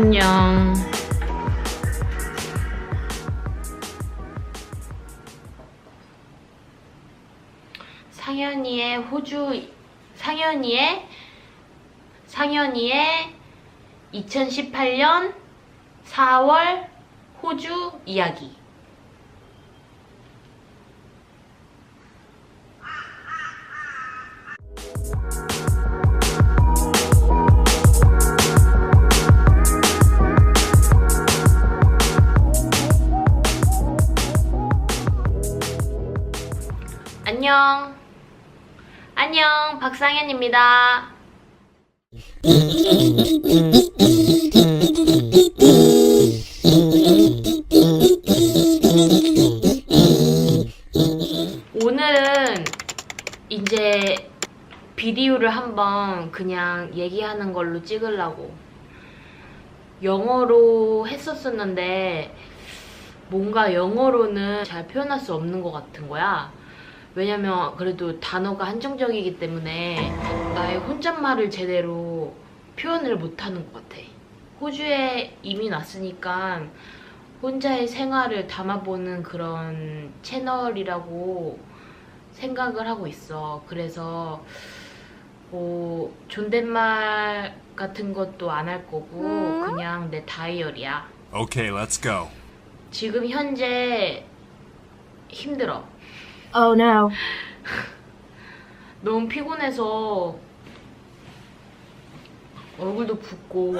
안녕. 상현이의 호주 상현이의 상현이의 2018년 4월 호주 이야기. 안녕. 안녕, 박상현입니다. 오늘은 이제 비디오를 한번 그냥 얘기하는 걸로 찍으려고 영어로 했었었는데 뭔가 영어로는 잘 표현할 수 없는 것 같은 거야. 왜냐면 그래도 단어가 한정적이기 때문에 나의 혼잣말을 제대로 표현을 못하는 것 같아. 호주에 이민 왔으니까 혼자의 생활을 담아보는 그런 채널이라고 생각을 하고 있어. 그래서 뭐 존댓말 같은 것도 안 할 거고 그냥 내 다이어리야. Okay, let's go. 지금 현재 힘들어. Oh no. 너무 피곤해서 얼굴도 붓고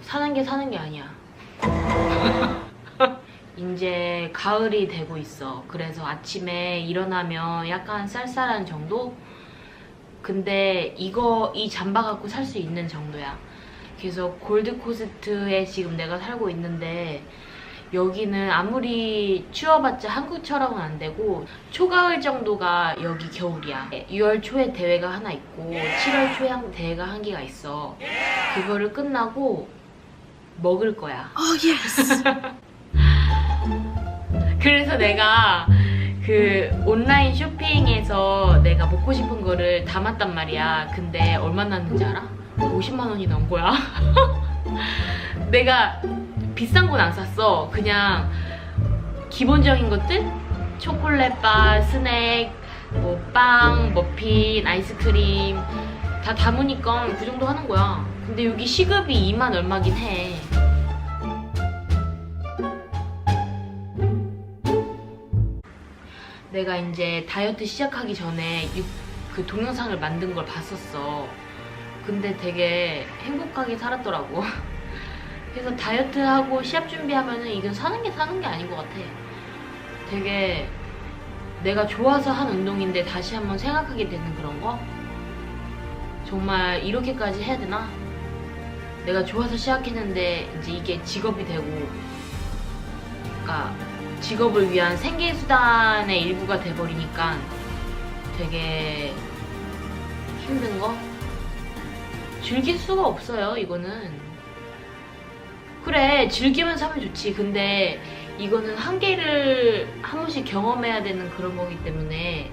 사는 게 사는 게 아니야. 이제 가을이 되고 있어. 그래서 아침에 일어나면 약간 쌀쌀한 정도? 근데 이거 이 잠바 갖고 살 수 있는 정도야. 그래서 골드코스트에 지금 내가 살고 있는데 여기는 아무리 추워봤자 한국처럼은 안 되고 초가을 정도가 여기 겨울이야. 6월 초에 대회가 하나 있고 7월 초에 한 대회가 한 개가 있어. 그거를 끝나고 먹을 거야. Oh yes. 그래서 내가 그 온라인 쇼핑에서 내가 먹고 싶은 거를 담았단 말이야. 근데 얼마 났는지 알아? 50만 원이 넘은 거야. 내가 비싼 건 안 샀어. 그냥 기본적인 것들? 초콜릿바, 스낵, 뭐 빵, 머핀, 아이스크림 다 담으니까 그 정도 하는 거야. 근데 여기 시급이 2만 얼마긴 해. 내가 이제 다이어트 시작하기 전에 유- 그 동영상을 만든 걸 봤었어. 근데 되게 행복하게 살았더라고. 그래서 다이어트하고 시합 준비하면은 이건 사는 게 사는 게 아닌 것 같아. 되게 내가 좋아서 한 운동인데 다시 한번 생각하게 되는 그런 거? 정말 이렇게까지 해야 되나? 내가 좋아서 시작했는데 이제 이게 직업이 되고, 그러니까 직업을 위한 생계 수단의 일부가 돼버리니까 되게 힘든 거? 즐길 수가 없어요, 이거는. 그래, 즐기면서 하면 좋지. 근데 이거는 한계를 한 번씩 경험해야 되는 그런 거기 때문에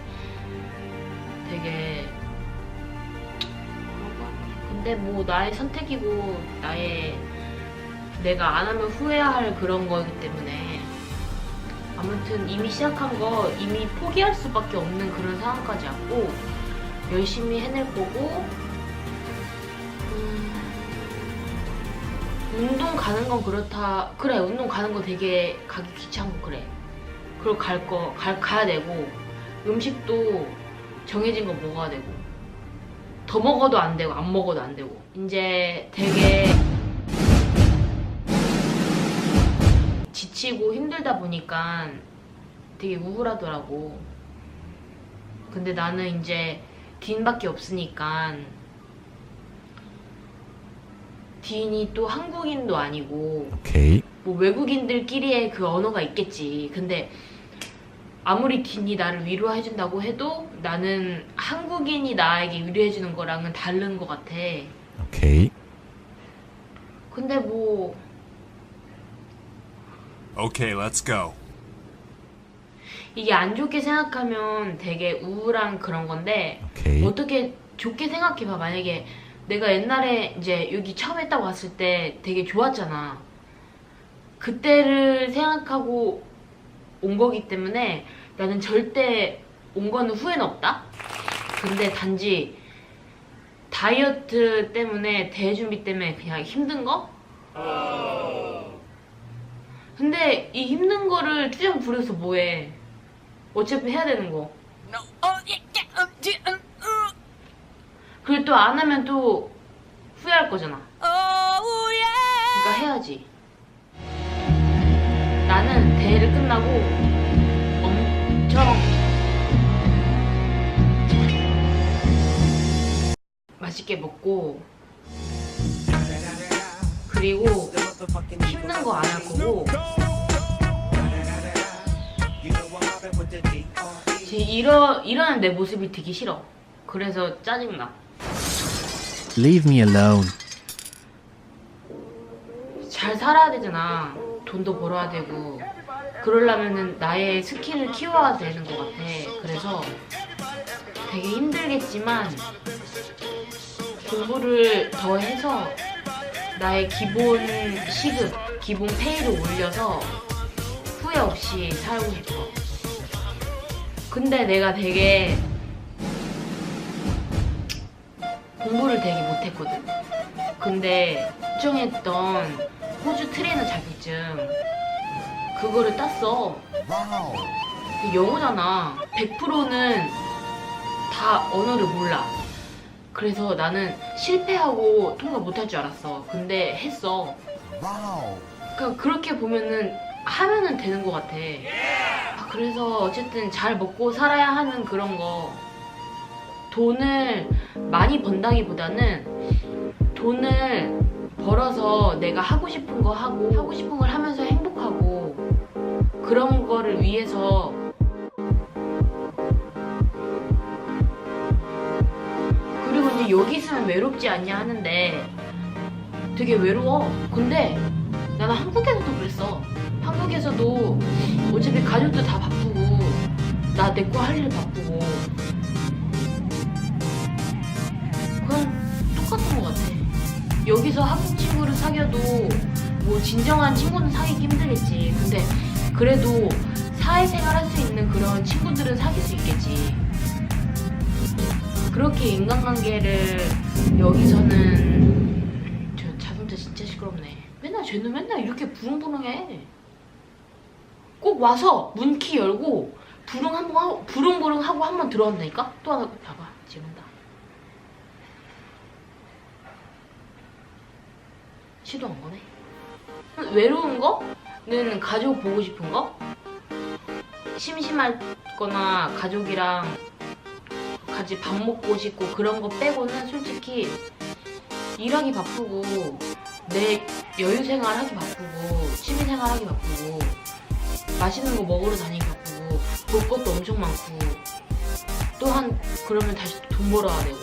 되게. 근데 뭐 나의 선택이고 나의 내가 안 하면 후회할 그런 거기 때문에 아무튼 이미 시작한 거 이미 포기할 수밖에 없는 그런 상황까지 왔고 열심히 해낼 거고 운동 가는 건 그렇다. 그래 운동 가는 거 되게 가기 귀찮고 그래. 그리고 갈거 가야 되고 음식도 정해진 거 먹어야 되고. 더 먹어도 안 되고 안 먹어도 안 되고. 이제 되게 지치고 힘들다 보니까 되게 우울하더라고. 근데 나는 이제 딘밖에 없으니까 딘이 또 한국인도 아니고 Okay. 뭐 외국인들끼리의 그 언어가 있겠지. 근데 아무리 딘이 나를 위로해준다고 해도 나는 한국인이 나에게 위로해주는 거랑은 다른 것 같아. Okay. 근데 뭐 Okay, let's go. 이게 안 좋게 생각하면 되게 우울한 그런 건데 Okay. 어떻게 좋게 생각해봐 만약에 내가 옛날에 이제 여기 처음 했다고 왔을 때 되게 좋았잖아. 그때를 생각하고 온 거기 때문에 나는 절대 온 거는 후회는 없다. 근데 단지 다이어트 때문에 대회 준비 때문에 그냥 힘든 거? 근데 이 힘든 거를 투정 부려서 뭐해? 어차피 해야 되는 거. 그걸 또 안 하면 또 후회할 거잖아. 그러니까 해야지. 나는 대회를 끝나고 엄청 맛있게 먹고 그리고 힘든 거 안 할 거고 제 이러 이러는 내 모습이 되게 싫어. 그래서 짜증나. Leave me alone. 잘 살아야 되잖아. 돈도 벌어야 되고. 그러려면은 나의 스킬을 키워야 되는 것 같아. 그래서 되게 힘들겠지만 공부를 더 해서 나의 기본 시급, 기본 페이를 올려서 후회 없이 살고 싶어. 근데 내가 되게 공부를 되게 못했거든. 근데 걱정했던 호주 트레이너 자격증 그거를 땄어. 근데 영어잖아. 100%는 다 언어를 몰라. 그래서 나는 실패하고 통과 못할 줄 알았어. 근데 했어. 그러니까 그렇게 보면은 하면은 되는 것 같아. 아, 그래서 어쨌든 잘 먹고 살아야 하는 그런 거 돈을 많이 번다기보다는 돈을 벌어서 내가 하고 싶은 거 하고 하고 싶은 걸 하면서 행복하고 그런 거를 위해서 그리고 이제 여기 있으면 외롭지 않냐 하는데 되게 외로워. 근데 나는 한국에서도 그랬어. 한국에서도 어차피 가족도 다 바쁘고 나 내 거 할 일 바쁘고 여기서 한국 친구를 사귀어도 뭐 진정한 친구는 사귀기 힘들겠지. 근데 그래도 사회생활 할 수 있는 그런 친구들은 사귈 수 있겠지. 그렇게 인간관계를 여기서는 저 자동차 진짜 시끄럽네. 맨날 쟤는 맨날 이렇게 부릉부릉해. 꼭 와서 문키 열고 부릉 한번 부릉부릉 하고 한 번 들어온다니까? 또 하나 봐봐 지른다. 시도 안 거네. 외로운 거는 가족 보고 싶은 거? 심심하거나 가족이랑 같이 밥 먹고 싶고 그런 거 빼고는 솔직히 일하기 바쁘고 내 여유 생활 하기 바쁘고 취미 생활 하기 바쁘고 맛있는 거 먹으러 다니기 바쁘고 볼 것도 엄청 많고 또한 그러면 다시 돈 벌어야 되고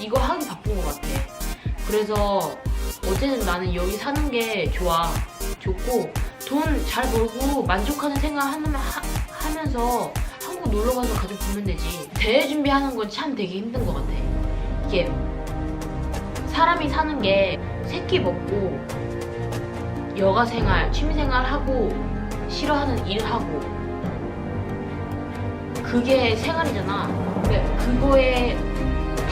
이거 하기 바쁜 것 같아 그래서 어쨌든 나는 여기 사는 게 좋아 좋고 돈 잘 벌고 만족하는 생활 하면, 하, 하면서 한국 놀러 가서 가족 보면 되지. 대회 준비하는 건 참 되게 힘든 것 같아. 이게 사람이 사는 게 새끼 먹고 여가 생활, 취미 생활 하고 싫어하는 일 하고 그게 생활이잖아. 그거에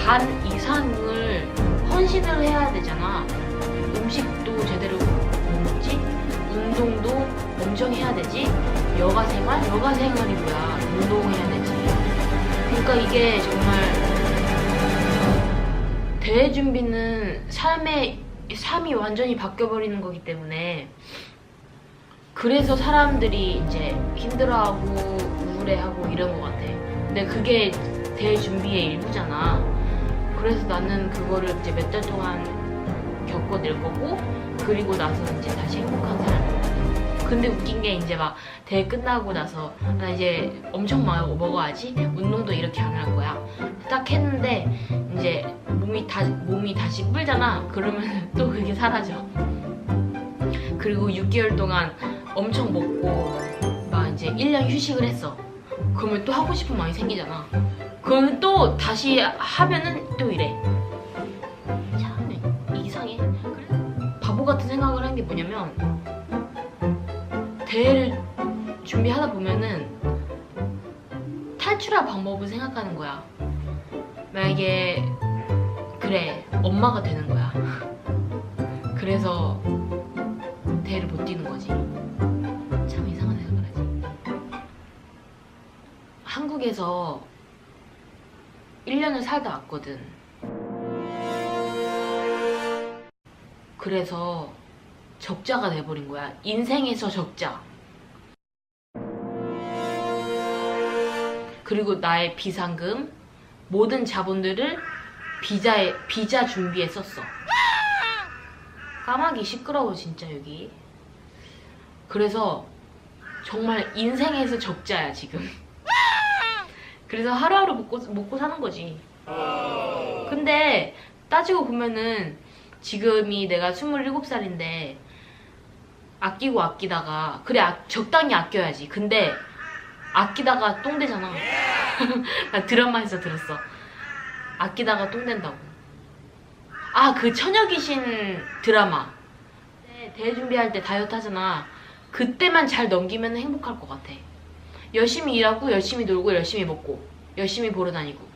반 이상을 헌신을 해야 되잖아. 음식도 제대로 못 먹지, 운동도 엄청 해야 되지, 여가 생활, 여가 생활이 뭐야? 운동해야 되지. 그러니까 이게 정말 대회 준비는 삶의 삶이 완전히 바뀌어 버리는 거기 때문에 그래서 사람들이 이제 힘들어하고 우울해하고 이런 것 같아. 근데 그게 대회 준비의 일부잖아. 그래서 나는 그거를 이제 몇 달 동안 겪어낼 거고 그리고 나서 이제 다시 행복한 삶. 근데 웃긴 게 이제 막 대회 끝나고 나서 나 이제 엄청 많이 먹어야지 운동도 이렇게 안 할 거야. 딱 했는데 이제 몸이 다 몸이 다시 불잖아. 그러면 또 그게 사라져. 그리고 6개월 동안 엄청 먹고 막 이제 1년 휴식을 했어. 그러면 또 하고 싶은 마음이 생기잖아. 그러면 또 다시 하면은 또 이래. 뭐냐면 대회를 준비하다 보면은 탈출할 방법을 생각하는 거야. 만약에 그래 엄마가 되는 거야. 그래서 대회를 못 뛰는 거지. 참 이상한 생각을 하지. 한국에서 1년을 살다 왔거든. 그래서 적자가 돼버린 거야. 인생에서 적자. 그리고 나의 비상금, 모든 자본들을 비자에, 비자 준비에 썼어. 까마귀 시끄러워, 진짜 여기. 그래서 정말 인생에서 적자야, 지금. 그래서 하루하루 먹고, 먹고 사는 거지. 근데 따지고 보면은 지금이 내가 27살인데 아끼고 아끼다가 그래 아- 적당히 아껴야지. 근데 아끼다가 똥 되잖아. 나 드라마에서 들었어. 아끼다가 똥 된다고. 아, 그 처녀귀신 드라마. 네, 대회 준비할 때 다이어트 하잖아. 그때만 잘 넘기면 행복할 것 같아. 열심히 일하고, 열심히 놀고, 열심히 먹고, 열심히 보러 다니고.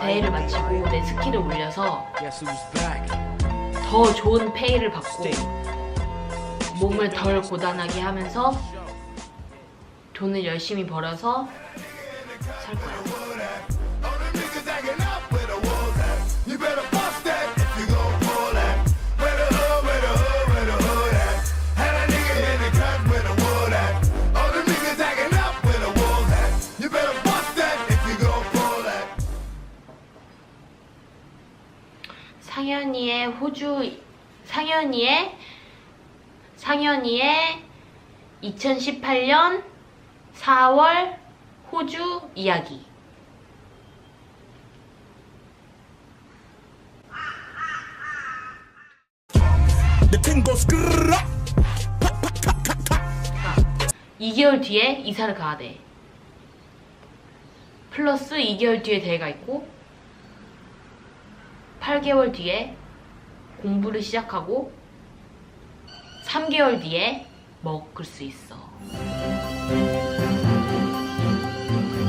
대회를 마치고 내 스킬을 올려서 더 좋은 페이를 받고 몸을 덜 고단하게 하면서 돈을 열심히 벌어서 살 거야. 호주 상현이의 상현이의 2018년 4월 호주 이야기. The thing goes grrrr. 2개월 뒤에 이사를 가야 돼. 플러스 2개월 뒤에 대회가 있고 8개월 뒤에 공부를 시작하고 3개월 뒤에 먹을 수 있어.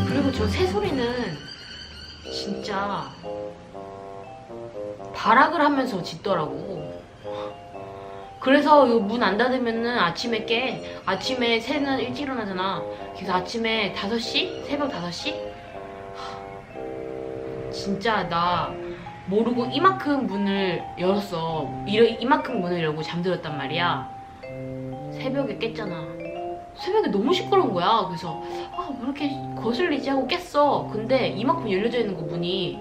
그리고 저 새소리는 진짜 발악을 하면서 짖더라고. 그래서 문 안 닫으면은 아침에 깨. 아침에 새는 일찍 일어나잖아. 그래서 아침에 5시? 새벽 5시? 진짜 나 모르고 이만큼 문을 열었어. 이러, 이만큼 문을 열고 잠들었단 말이야. 새벽에 깼잖아. 새벽에 너무 시끄러운 거야. 그래서 아, 왜 이렇게 거슬리지 하고 깼어. 근데 이만큼 열려져 있는 거 문이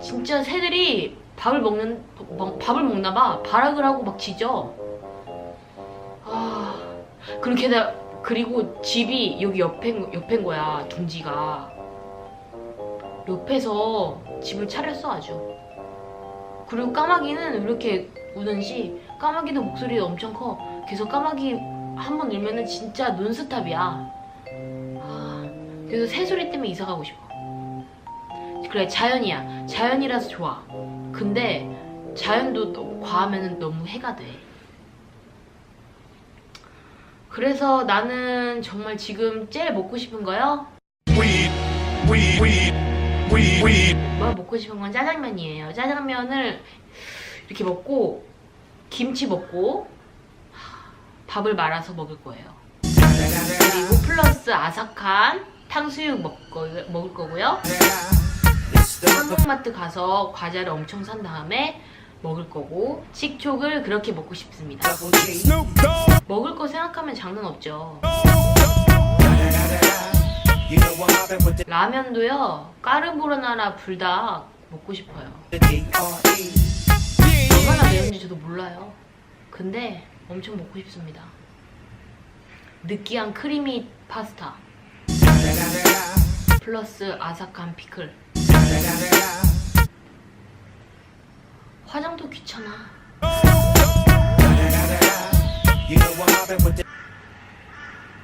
진짜 새들이 밥을 먹는 먹- 밥을 먹나 봐. 발악을 하고 막 짖어. 아, 그렇게 다 그리고 집이 여기 옆에 옆인 거야. 둥지가. 옆에서 집을 차렸어 아주. 그리고 까마귀는 왜 이렇게 우는지 까마귀도 목소리가 엄청 커. 그래서 까마귀 한 번 울면은 진짜 논스탑이야. 아, 그래서 새소리 때문에 이사 가고 싶어. 그래 자연이야. 자연이라서 좋아. 근데 자연도 너무 과하면은 너무 해가 돼. 그래서 나는 정말 지금 제일 먹고 싶은 거요. 뭐 먹고 싶은 건 짜장면이에요. 짜장면을 이렇게 먹고 김치 먹고 밥을 말아서 먹을 거예요. 그리고 플러스 아삭한 탕수육 먹고, 먹을 거고요. 한국마트 가서 과자를 엄청 산 다음에 먹을 거고 식촉을 그렇게 먹고 싶습니다. 먹을 거 생각하면 장난 없죠. 라면도요 까르보나라 불닭 먹고 싶어요. 얼마나 매운지 저도 몰라요. 근데 엄청 먹고 싶습니다. 느끼한 크리미 파스타 플러스 아삭한 피클 화장도 귀찮아.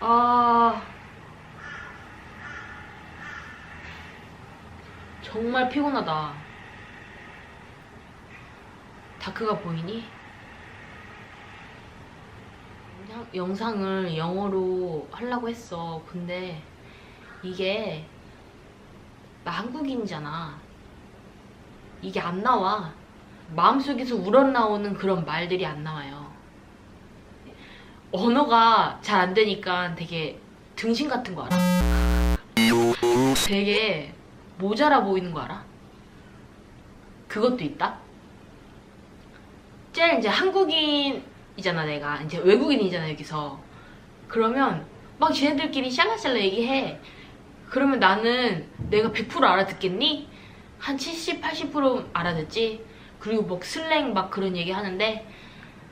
아 정말 피곤하다. 다크가 보이니? 영상을 영어로 하려고 했어. 근데 이게 나 한국인이잖아. 이게 안 나와. 마음속에서 우러나오는 그런 말들이 안 나와요. 언어가 잘 안 되니까 되게 등신 같은 거 알아? 되게 모자라 보이는 거 알아? 그것도 있다? 제일 이제 한국인이잖아 내가. 이제 외국인이잖아 여기서. 그러면 막 쟤네들끼리 샬라샬라 얘기해. 그러면 나는 내가 100% 알아듣겠니? 한 70, 80% 알아듣지. 그리고 뭐 슬랭 막 그런 얘기 하는데.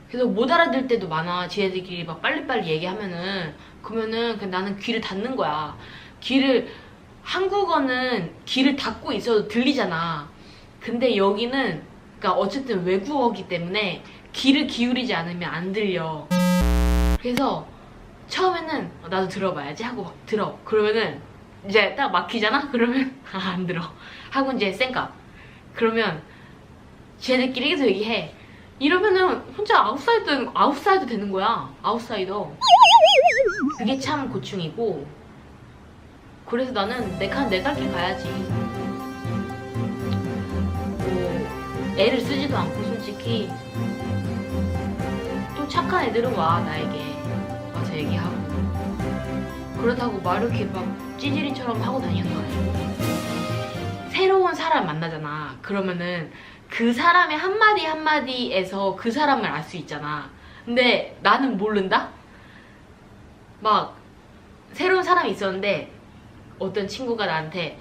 그래서 못 알아들 때도 많아. 쟤네들끼리 막 빨리빨리 얘기하면은. 그러면은 나는 귀를 닫는 거야. 귀를 한국어는 귀를 닫고 있어도 들리잖아 근데 여기는 그러니까 어쨌든 외국어기 때문에 귀를 기울이지 않으면 안 들려. 그래서 처음에는 어, 나도 들어봐야지 하고 막 들어. 그러면은 이제 딱 막히잖아? 그러면 아, 안 들어. 하고 이제 쌩까. 그러면 쟤네끼리 계속 얘기해. 이러면은 혼자 아웃사이드 되는, 아웃사이드 되는 거야. 아웃사이더. 그게 참 고충이고. 그래서 나는 내갈내갈길 가야지. 뭐 애를 쓰지도 않고 솔직히 또 착한 애들은 와 나에게. 와서 얘기하고. 그렇다고 막 이렇게 막 찌질이처럼 하고 다니는 거 아니고 새로운 사람 만나잖아. 그러면은 그 사람의 한마디 한마디에서 그 사람을 알 수 있잖아. 근데 나는 모른다? 막 새로운 사람이 있었는데 어떤 친구가 나한테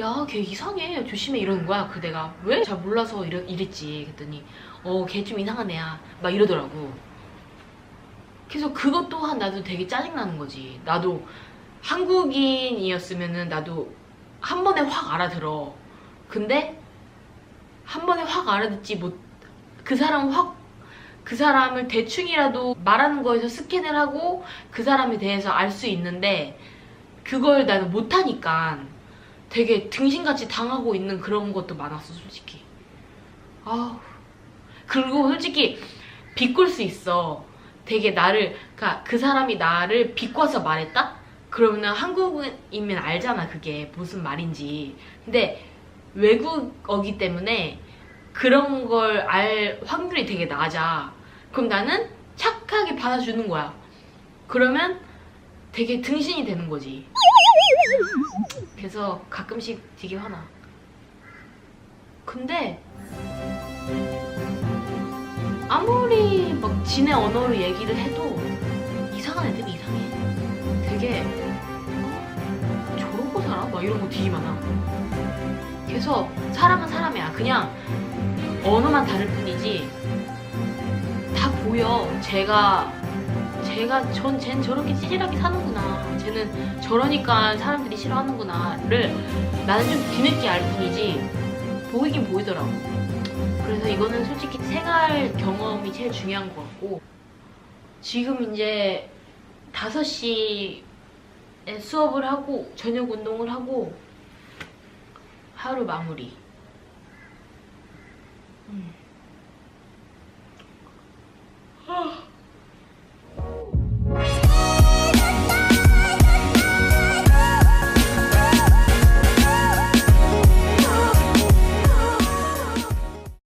야, 걔 이상해. 조심해. 이러는 거야. 그 내가 왜? 잘 몰라서 이러, 이랬지. 그랬더니 어, 걔 좀 이상한 애야. 막 이러더라고. 그래서 그것 또한 나도 되게 짜증나는 거지. 나도 한국인이었으면은 나도 한 번에 확 알아들어. 근데 한 번에 확 알아듣지 못. 그 사람 확, 그 사람을 대충이라도 말하는 거에서 스캔을 하고 그 사람에 대해서 알 수 있는데 그걸 나는 못하니까 되게 등신같이 당하고 있는 그런 것도 많았어, 솔직히. 아우. 그리고 솔직히 비꼴 수 있어. 되게 나를, 그니까 그 사람이 나를 비꼬아서 말했다? 그러면 한국인이면 알잖아, 그게 무슨 말인지. 근데 외국어기 때문에 그런 걸 알 확률이 되게 낮아. 그럼 나는 착하게 받아주는 거야. 그러면 되게 등신이 되는 거지. 그래서 가끔씩 되게 화나. 근데 아무리 막 지네 언어로 얘기를 해도 이상한 애들이 이상해. 되게 어, 저러고 살아? 막 이런 거 되게 많아. 그래서 사람은 사람이야. 그냥 언어만 다를 뿐이지 다 보여. 제가 제가 전 쟨 저렇게 찌질하게 사는구나. 쟤는 저러니까 사람들이 싫어하는구나를 나는 좀 뒤늦게 알 뿐이지 보이긴 보이더라고. 그래서 이거는 솔직히 생활 경험이 제일 중요한 것 같고. 지금 이제 5시에 수업을 하고 저녁 운동을 하고 하루 마무리. 음. Oh.